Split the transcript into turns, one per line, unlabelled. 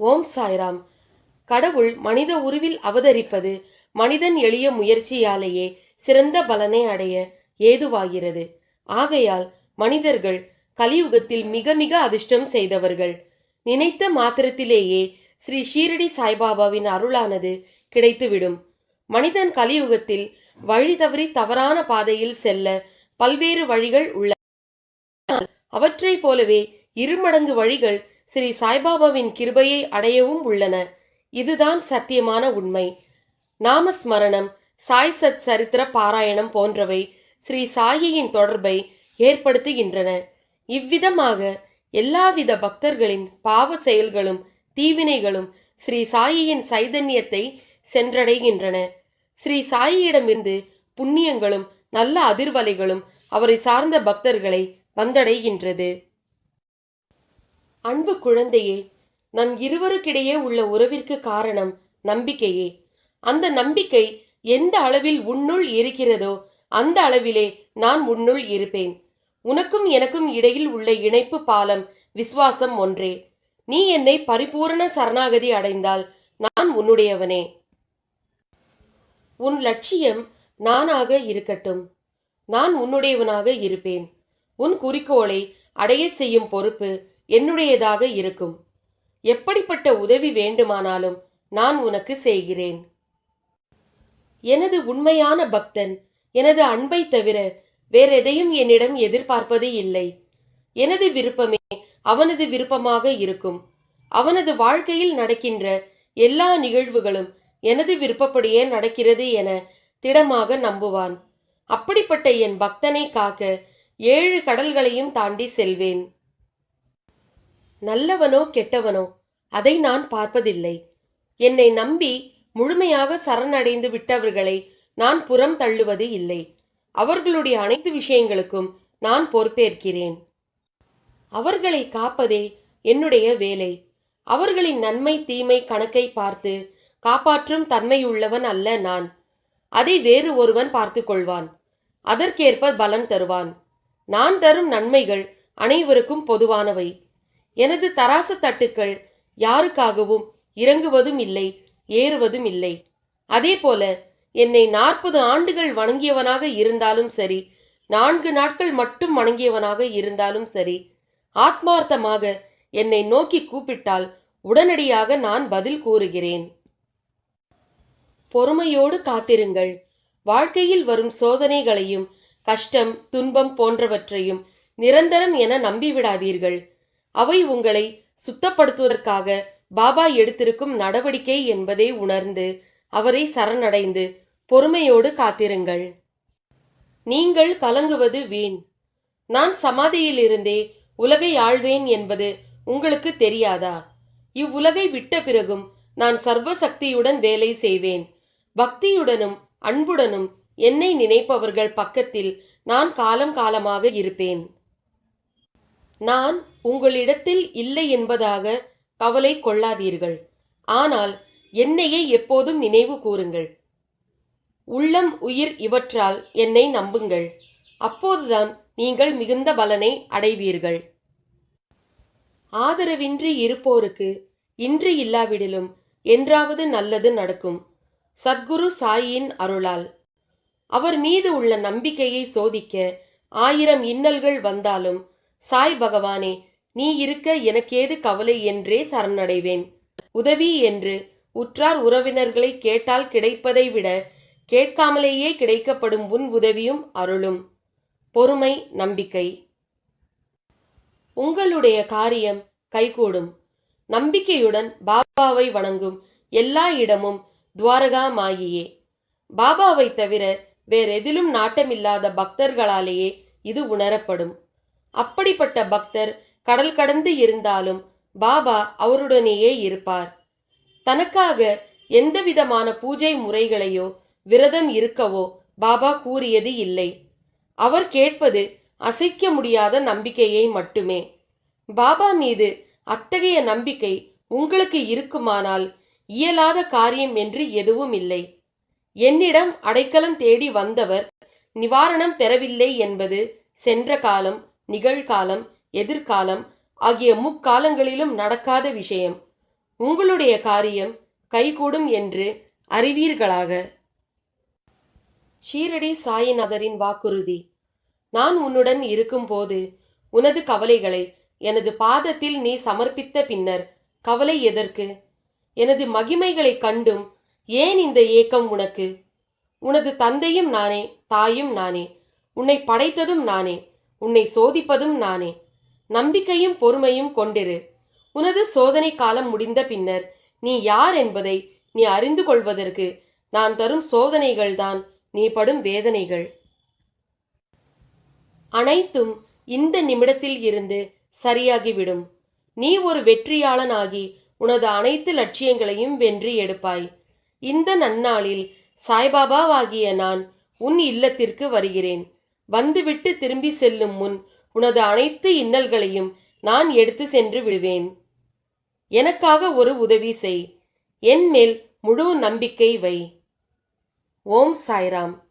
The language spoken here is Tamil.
ஓம் சாய்ராம். கடவுள் மனித உருவில் அவதரிப்பது மனிதன் எளிய முயற்சியாலேயே சிறந்த பலனை அடைய ஏதுவாகிறது. ஆகையால் மனிதர்கள் கலியுகத்தில் மிக மிக அதிர்ஷ்டம் செய்தவர்கள். நினைத்த மாத்திரத்திலேயே ஸ்ரீ ஷீரடி சாய்பாபாவின் அருளானது கிடைத்துவிடும். மனிதன் கலியுகத்தில் வழி தவறி தவறான பாதையில் செல்ல பல்வேறு வழிகள் உள்ளன ஆனால் அவற்றைப் போலவே இருமடங்கு வழிகள் ஸ்ரீ சாய்பாபாவின் கிருபையை அடையவும் உள்ளன. இதுதான் சத்தியமான உண்மை. நாமஸ்மரணம் சாய் சத் சரித்திர பாராயணம் போன்றவை ஸ்ரீ சாயியின் தொடர்பை ஏற்படுத்துகின்றன. இவ்விதமாக எல்லாவித பக்தர்களின் பாவ செயல்களும் தீவினைகளும் ஸ்ரீ சாயியின் சைதன்யத்தை சென்றடைகின்றன. ஸ்ரீ சாயியிடமிருந்து புண்ணியங்களும் நல்ல அதிர்வலைகளும் அவரை சார்ந்த பக்தர்களை வந்தடைகின்றது. அன்பு குழந்தையே நம் இருவருக்கிடையே உள்ள உறவிற்கு காரணம் நம்பிக்கையே. அந்த நம்பிக்கை எந்த அளவில் உன்னுள் இருக்கிறதோ அந்த அளவிலே நான் உன்னுள் இருப்பேன். உனக்கும் எனக்கும் இடையில் உள்ள இணைப்பு பாலம் விசுவாசம் ஒன்றே. நீ என்னை பரிபூரண சரணாகதி அடைந்தால் நான் உன்னுடையவனே. உன் லட்சியம் நானாக இருக்கட்டும். நான் உன்னுடையவனாக இருப்பேன். உன் குறிக்கோளை அடைய செய்யும் பொறுப்பு என்னுடையதாக இருக்கும். எப்படிப்பட்ட உதவி வேண்டுமானாலும் நான் உனக்கு செய்கிறேன். எனது உண்மையான பக்தன் எனது அன்பை தவிர வேறெதையும் என்னிடம் எதிர்பார்ப்பது இல்லை. எனது விருப்பமே அவனது விருப்பமாக இருக்கும். அவனது வாழ்க்கையில் நடக்கின்ற எல்லா நிகழ்வுகளும் எனது விருப்பப்படியே நடக்கிறது என திடமாக நம்புவான். அப்படிப்பட்ட என் பக்தனை காக்க ஏழு கடல்களையும் தாண்டி செல்வேன். நல்லவனோ கெட்டவனோ அதை நான் பார்ப்பதில்லை. என்னை நம்பி முழுமையாக சரணடைந்து விட்டவர்களை நான் புறம் தள்ளுவது இல்லை. அவர்களுடைய அனைத்து விஷயங்களுக்கும் நான் பொறுப்பேற்கிறேன். அவர்களை காப்பதே என்னுடைய வேலை. அவர்களின் நன்மை தீமை கணக்கை பார்த்து காப்பாற்றும் தன்மையுள்ளவன் அல்ல நான். அதை வேறு ஒருவன் பார்த்து கொள்வான். அதற்கேற்ப பலன் தருவான். நான் தரும் நன்மைகள் அனைவருக்கும் பொதுவானவை. எனது தராசு தட்டுக்கள் யாருக்காகவும் இறங்குவதும் இல்லை ஏறுவதும் இல்லை. அதேபோல என்னை நாற்பது ஆண்டுகள் வணங்கியவனாக இருந்தாலும் சரி நான்கு நாட்கள் மட்டும் வணங்கியவனாக இருந்தாலும் சரி ஆத்மார்த்தமாக என்னை நோக்கி கூப்பிட்டால் உடனடியாக நான் பதில் கூறுகிறேன். பொறுமையோடு காத்திருங்கள். வாழ்க்கையில் வரும் சோதனைகளையும் கஷ்டம் துன்பம் போன்றவற்றையும் நிரந்தரம் என நம்பிவிடாதீர்கள். அவை உங்களை சுத்தப்படுத்துவதற்காக பாபா எடுத்திருக்கும் நடவடிக்கை என்பதை உணர்ந்து அவரை சரணடைந்து பொறுமையோடு காத்திருங்கள். நீங்கள் கலங்குவது வீண். நான் சமாதியிலிருந்தே உலகை ஆழ்வேன் என்பது உங்களுக்கு தெரியாதா? இவ்வுலகை விட்ட பிறகும் நான் சர்வ சக்தியுடன் வேலை செய்வேன். பக்தியுடனும் அன்புடனும் என்னை நினைப்பவர்கள் பக்கத்தில் நான் காலம் காலமாக இருப்பேன். நான் உங்களிடத்தில் இல்லை என்பதாக கவலை கொள்ளாதீர்கள். ஆனால் என்னையே எப்போதும் நினைவு கூறுங்கள். உள்ளம் உயிர் இவற்றால் என்னை நம்புங்கள். அப்போதுதான் நீங்கள் மிகுந்த பலனை அடைவீர்கள். ஆதரவின்றி இருப்போருக்கு இன்று இல்லாவிடிலும் என்றாவது நல்லது நடக்கும். சத்குரு சாயின் அருளால். அவர் மீது உள்ள நம்பிக்கையை சோதிக்க ஆயிரம் இன்னல்கள் வந்தாலும் சாய் பகவானே நீ இருக்க எனக்கேது கவலை என்றே சரணடைவேன். உதவி என்று உற்றார் உறவினர்களை கேட்டால் கிடைப்பதை விட கேட்காமலேயே கிடைக்கப்படும் உன் உதவியும் அருளும். பொறுமை நம்பிக்கை. உங்களுடைய காரியம் கைகூடும். நம்பிக்கையுடன் பாபாவை வணங்கும் எல்லா இடமும் துவாரகா மாயியே பாபாவை தவிர வேறெதிலும் நாட்டமில்லாத பக்தர்களாலேயே இது உணரப்படும். அப்படிப்பட்ட பக்தர் கடல் கடந்து இருந்தாலும் பாபா அவருடனேயே இருப்பார். தனக்காக எந்தவிதமான பூஜை முறைகளையோ விரதம் இருக்கவோ? பாபா கூறியது இல்லை. அவர் கேட்பது அசைக்க முடியாத நம்பிக்கையை மட்டுமே. பாபா மீது அத்தகைய நம்பிக்கை உங்களுக்கு இருக்குமானால் இயலாத காரியம் என்று எதுவும் இல்லை. என்னிடம் அடைக்கலம் தேடி வந்தவர் நிவாரணம் பெறவில்லை என்பது சென்ற காலம் நிகழ்காலம் எதிர்காலம் ஆகிய முக்காலங்களிலும் நடக்காத விஷயம். உங்களுடைய காரியம் கைகூடும் என்று அறிவீர்களாக. ஷீரடி சாயிநாதரின் வாக்குறுதி. நான் உன்னுடன் இருக்கும்போது உனது கவலைகளை எனது பாதத்தில் நீ சமர்ப்பித்த பின்னர் கவலை எதற்கு? எனது மகிமைகளைக் கண்டும் ஏன் இந்த ஏக்கம் உனக்கு? உனது தந்தையும் நானே தாயும் நானே உன்னை படைத்ததும் நானே உன்னை சோதிப்பதும் நானே. நம்பிக்கையும் பொறுமையும் கொண்டிரு. உனது சோதனை காலம் முடிந்த பின்னர் நீ யார் என்பதை நீ அறிந்து கொள்வதற்கு நான் தரும் சோதனைகள்தான் நீ படும் வேதனைகள். அனைத்தும் இந்த நிமிடத்தில் இருந்து சரியாகிவிடும். நீ ஒரு வெற்றியாளனாகி உனது அனைத்து லட்சியங்களையும் வென்றி எடுப்பாய். இந்த நன்னாளில் சாய்பாபாவாகிய நான் உன் இல்லத்திற்கு வருகிறேன். வந்துவிட்டு திரும்பி செல்லும் முன் உனது அனைத்து இன்னல்களையும் நான் எடுத்து சென்று விடுவேன். எனக்காக ஒரு உதவி செய். என் மேல் முழு நம்பிக்கை வை. ஓம் சாய்ராம்.